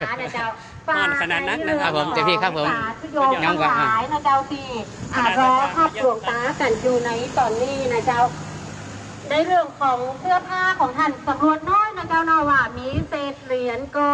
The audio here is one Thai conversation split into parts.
นะเจ้าอ่อนขนาดนั้นนะครับผมเต็มที่ครับผมสาธุโยมทั้งหลายนะเจ้าที่อ่ารอภาพหลวงตากันอยู่ในตอนนี้นะเจ้า ในเรื่องของเสื้อผ้าของท่านสำรวจน้อยนะเจ้าเนาะว่ามีเศษเหรียญก็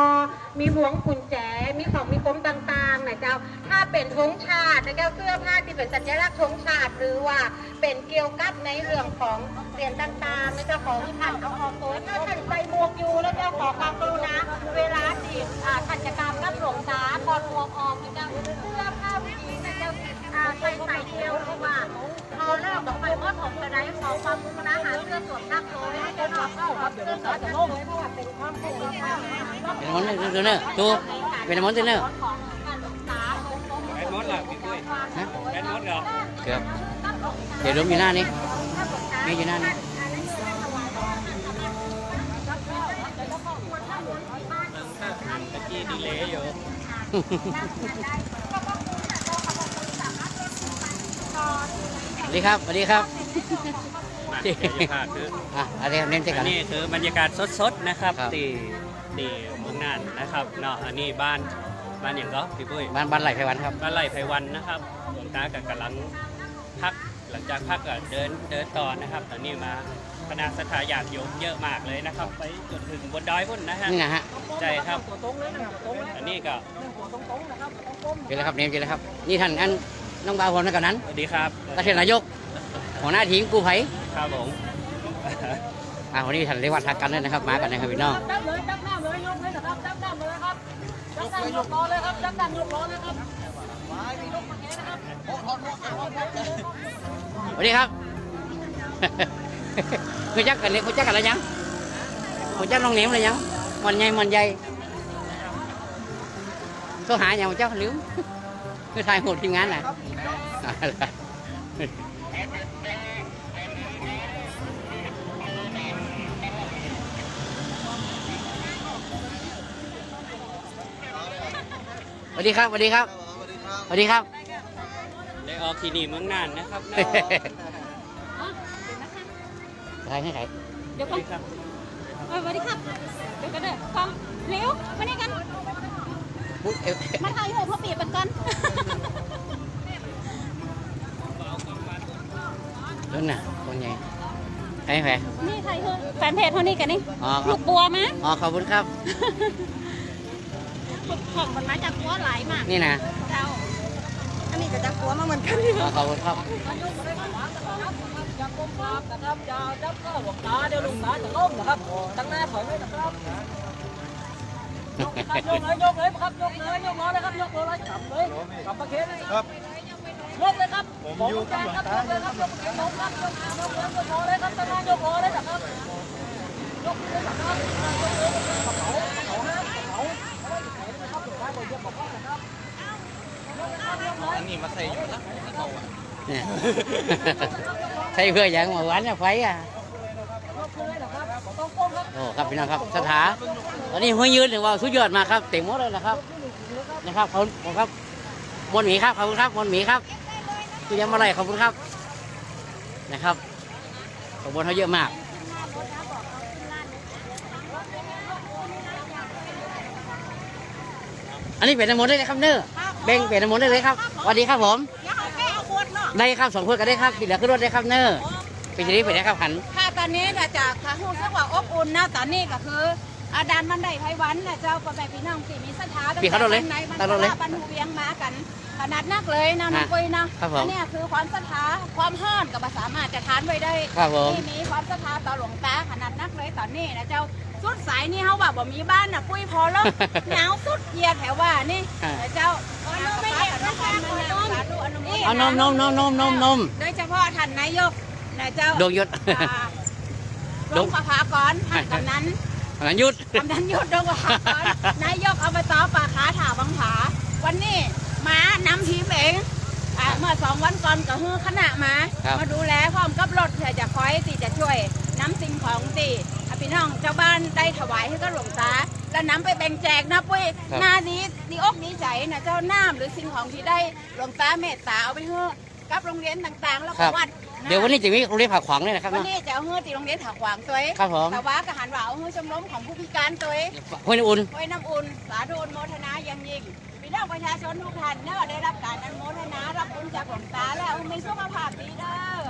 มีหวงกุญแจ มีของมีคมต่างๆนะเจ้า ถ้าเป็นธงชาตินะเจ้าเสื้อผ้าที่เป็นสัญลักษณ์ธงชาติ หรือว่าเป็นเกี่ยวกับในเรื่องของเหรียญต่างๆนะเจ้าของท่านเอาออกตัวถ้าท่านใส่หมวกอยู่แล้วเจ้าขอความกรุณาเวลาที่อ่าท่านจกรรมรับหลวงตาถอดหมวกออกนะเจ้าเสื้อ เป็นความเป็นความเป็นมอนเทนเนอร์ตูเป็นมอนเทนเนอร์ของการหลวงตาของหลวงแบนมดเหรอพี่ปุ้ยฮะแบนมดเหรอเกือบเดี๋ยวล้มอยู่หน้านี้นี่อยู่หน้านี้ตะกี้ดีเลยอยู่สวัสดีครับสวัสดีครับ มาเดี๋ยวจะพาคืออะอะไรครับเน้นใจกัอันน นี้คือบรรยากาศสดๆนะครับครับตีตีเมืองน่านนะครับเนาะอันนี้บ้านบ้านอย่างก็พี่ปุ้ย บ้านบ้านไหลไพวันครับ บ้านไร่ไพวันนะครับหลวงตากับกำลังพัก หลังจากพักก็เดินเดินต่อนะครับ ตอนนี้มาคณะสถาญาติโยมเยอะมากเลยนะครับ ไปจนถึงบนดอยพุ่นนะฮะ นี่นะฮะใช่ครับอันนี้ก็เจอแล้วครับเน้นเจอแล้วครับ นี่ท่านอันน้องบ่าวผมนะกับนั้นสวัสดีครับตาเทนนายก หัวหน้าทีมกู้ภัยครับผมอ่าวันนี้ท่านเรียกว่าทักกันเลยนะครับมากันนะครับพี่น้องจับเลยจับหน้าเลยยกเลยนะครับจับหน้าเลยครับจับหน้ายกล้อเลยครับจับหน้ายกล้อเลยครับสวัสดีครับคุณจักกันเลยคุณจักกันอะไรยังคุณจักน้องเหนียมอะไรยังมันใหญ่มันใหญ่ตัวหาอย่างเจ้าลืมคือทายโหดทีมงานน่ะ สวัสดีครับสวัสดีครับสวัสดีครับ ได้ออกที่นี่เมืองน่านนะครับใครให้ใครเดี๋ยวสวัก่อนสดีครับเออสวัสดีครับ เดี๋ยวกันเด้อฟังเร็วมานี่กันพูดเอ้ยมาถ่ายหัวพ่อปีบกันก่อนนั่นน่ะคนใหญ่ใครให้ใครนี่ถ่ายหัวแฟนเพจเท่านี้กันนี่อ๋อครัลูบกบัวมะอ๋อขอบคุณครับ ของมันมาจากบัวหลายมากนี่นะเจ้าอันนี้ก็จากบัวมาเหมือนกันอ๋อขอบคุณครับจับกลมปากนะครับอย่าจับก็หลวงตาเดี๋ยวหลวงตาจะล้มนะครับตั้งหน้าถอยเลยนะครับยกเลยยกเลยครับยกเลยยกล้อเลยครับยกล้อเลยกลับเลยกลับมาเค้นครับยกเลยครับผมอยู่กับหลวงตายกเลยครับยกเลยยกครับยกยกเลยยกล้อเลยครับตั้งหน้ายกล้อเลยนะครับยกเลยนะครับยกเลยกระเป๋ากระเป๋านะกระเป๋าเอา ใส่อยู่นะใช่เพื่ออย่างมาหวานเนี่ยไฟอะโอ้ครับพี่น้องครับสถาตอนนี้ห้วยยืนถึงว่าสุดยอดมาครับเต็มหมดเลยนะครับนะครับขอบคุณครับบนหมีครับขอบคุณครับบนหมีครับคุณยังมาอะไรขอบคุณครับนะครับขบวนเขาเยอะมาก อันนี้เป็นน้ำมนต์ได้เลยครับเนอเบ่งเป็นน้ำมนต์ได้เลยครับสวัสดีครับผมอย่าเอาแก้เอาขวดเนาะได้ครับสองคนก็ได้ครับที่เหลือขึ้นรถได้ครับเนอปีนี้เป็นไงครับขันค่ะตอนนี้นะจากทางหูซึ่งว่าอบอุ่นนะตอนนี้ก็คืออาดานบันไดไพวันนะเจ้าก็แบบพี่น้องที่มีศรัทธาพี่เขาโดนเลยในบรรตั้งรถเลยดาบรรทุเวียงมากัน ขนาดนักเลยนะน้องฮะปุ้ยนะครับผมอันเนี้ยคือความศรัทธาความห้อนกับสามารถจะทานไว้ได้ครับผมที่มีความศรัทธาต่อหลวงตาขนาดนักเลยตอนนี้นะเจ้าสุดสายนี่เขาว่าบ่มีบ้านนะปุ้ยพอแล้วหนาวสุดเหยียดแถวว่านี่ฮะนะเจ้าไม่เห็นนะคะสาธุอนุโมทเอานมนมนมนมนมนมโดยเฉพาะท่านนายกนะเจ้าดวงยุทธอ่าดงประภากรท่านกำนันอันนั้นยุทธกำนันยุทธดงประภากรนายกอบตป่าขาถาบังผาวันนี้ มานำทีมเองอ่าเมื่อสองวันก่อนก็ฮือคณะมา ครับ มาดูแลพร้อมกับรถเพื่อจะคอยที่จะช่วยน้ำสิ่งของที่พี่น้องเจ้าบ้านได้ถวายให้กับหลวงตาแล้วนำไปแบ่งแจกนะปุ้ยหน้าดีดีอกดีใจนะเจ้าน้ำหรือสิ่งของที่ได้หลวงตาเมตตาเอาไปเถอะกับโรงเรียนต่างๆ แล้วครัก็บวัดะ เดี๋ยววันนี้จะมีโรงเรียนผักขวางด้วยนะครับวันเนาะ นี้จะเอาเฮือตีโรงเรียนถักหวางตัวเองครับผม แต่ว่าก็หันว่าเอาเฮือชมรมของผู้พิการตัวเองห้วยน้ำอุ่น ไว้น้ำอุ่น สาธุอนุโมทนาอย่างยิ่ง พี่น้องประชาชนทุกท่านเนอะได้รับการอนุโมทนารับบุญจากหลวงตาแล้วมีสุขภาพดีเด้อ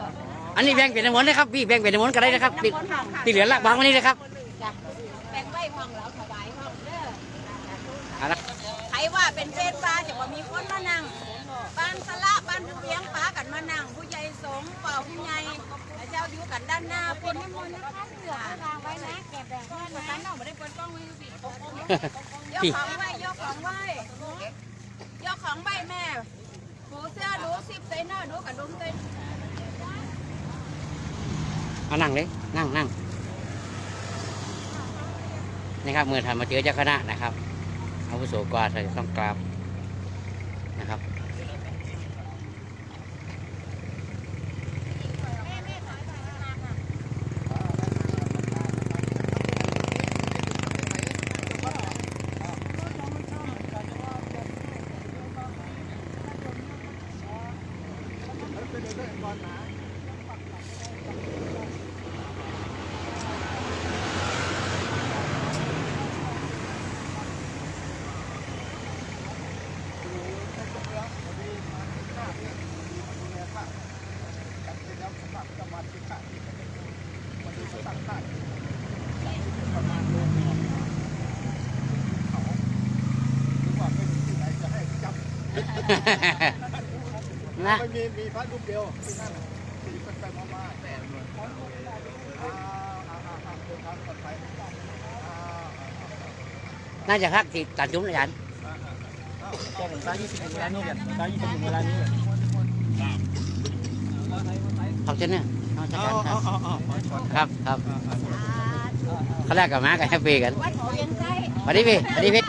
อันนี้แบ่งเป็นน้ำมนต์นะครับพี่แบ่งเป็นน้ำมนต์ก็ได้นะครับที่น้ำมนต์ของค่ะที่เหลือลากบางวันนี้นะครับจ้ะแบ่งไว้ห้องเราถวายห้องเด้อ เอาละใครว่าเป็นเพศปลาจะว่ามีคนมานั่งบ้านสละบ้านเลี้ยงปลากันมานั่งผู้ใหญ่สงฆ์เป่าผู้ใหญ่แล้วเจ้าอยู่กันด้านหน้าคนนิมนต์นะคะเหลือวางไว้นะเก็บแบบว่าเหมือนกันเนาะไม่ได้เปิดกล้องไว้อยู่สิยกของไหว้ยกของไหว้ยกของไหว้แม่หูเสื้อดูสิบเซนเนอร์ดูกับดุมเซนเอานั่งเลยนั่งนั่งนะครับเมื่อทำมาเจอเจ้าคณะนะครับ อาวุโสกว่าเราจะต้องกราบนะครับนะ ไม่มีมีพระรูปเดียวที่นั่นที่ไปไปมามาแต่อ่าอ่าอ่าอ่าเดินทางปลอดภัยอ่าน่าจะพักที่ตัดจุ้มอาจารย์ตายี่สิบเวลานี้กันตายี่สิบเวลานี้พักเช่นเนี่ยเอาอาจารย์ครับอ๋ออ๋อครับครับเขาแรกกับมากันแฮปปี้กันวัดเขาเย็นใจสวัสดีพี่สวัสดีพี่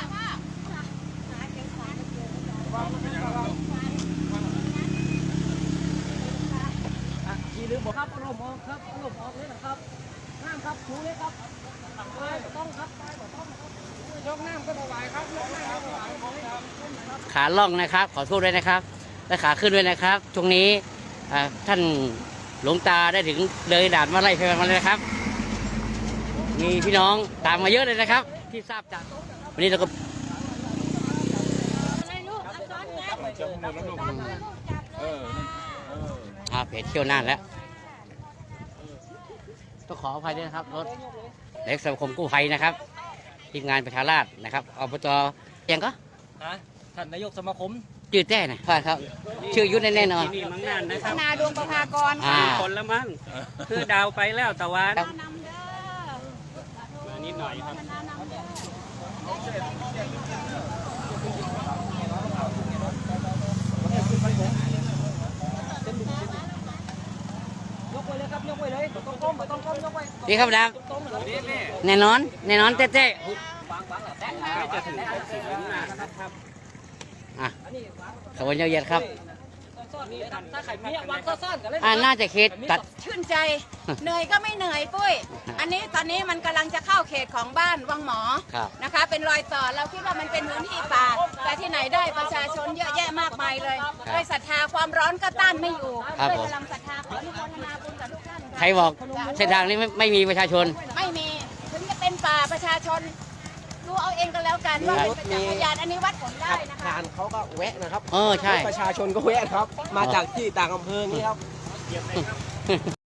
ขี่ลืมบอกครับอารมณ์ออกครับอารมณ์ออกเลยนะครับน้ำครับถูเลยครับไปบ่ต้องครับไปบ่ต้องครับยกน้ำก็ถวายครับยกน้ำก็ถวายครับ ขาล่องนะครับ ขอโทษด้วยนะครับ และขาขึ้นด้วยนะครับ ช่วงนี้ท่านหลวงตาได้ถึงเลยด่านมาไล่ไฟมาเลยนะครับ มีพี่น้องตามมาเยอะเลยนะครับ ที่ทราบจากวันนี้เราก็อะไรลูกเอาเลยลูกจับเลยอาเพจเที่ยวน่านแล้ว ต้องขออภัยด้วยนะครับ รถเล็กสมาคมกู้ภัยนะครับ ทีมงานประชาราษฎร์นะครับอบตยังก็ฮะท่านนายกสมาคมจืดแจ้นะพลาดครับ ชื่อยุทธแน่นอนที่นี่มังนานนะครับนาดวงประภากรอ่าค่ะคนละมั้งคือดาวไปแล้วตะวันนำเด้อมานิดหน่อยครับยกไว้เลยครับยกไว้เลยบ่ต้องก้มบ่ต้องก้มยกไว้ดีครับดับตรงๆเลยนี่นี่ แน่นอน แน่นอนเต้เต้ไม่จะถึงสิบล้านนะครับอะขบวนเยาวเหยียดครับซ่อนๆนี่ครับถ้าไข่เมียวางซ่อนๆกันเลยอ่าน่าจะเขตตัดชื่นใจ เหนื่อยก็ไม่เหนื่อยปุ้ย อันนี้ตอนนี้มันกำลังจะเข้าเขตของบ้านวังหมอครับนะคะ เป็นรอยต่อ เราคิดว่ามันเป็นพื้นที่ป่า แต่ที่ไหนได้ประชาชนเยอะแยะมากมายเลย ด้วยศรัทธาความร้อนก็ต้านไม่อยู่ครับด้วยผมพลังศรัท รบอกเส้นทางนี้ไม่ไม่มีประชาชน ไม่มีถึงจะเป็นป่าประชาชนดูเอาเองก็แล้วกันว่าเป็นประจักษ์พยานอันนี้วัดผลได้นะคะทานเขาก็แวะนะครับเออใช่ ประชาชนก็แวะครับ มาจากที่ต่างอำเภอนี้ครับ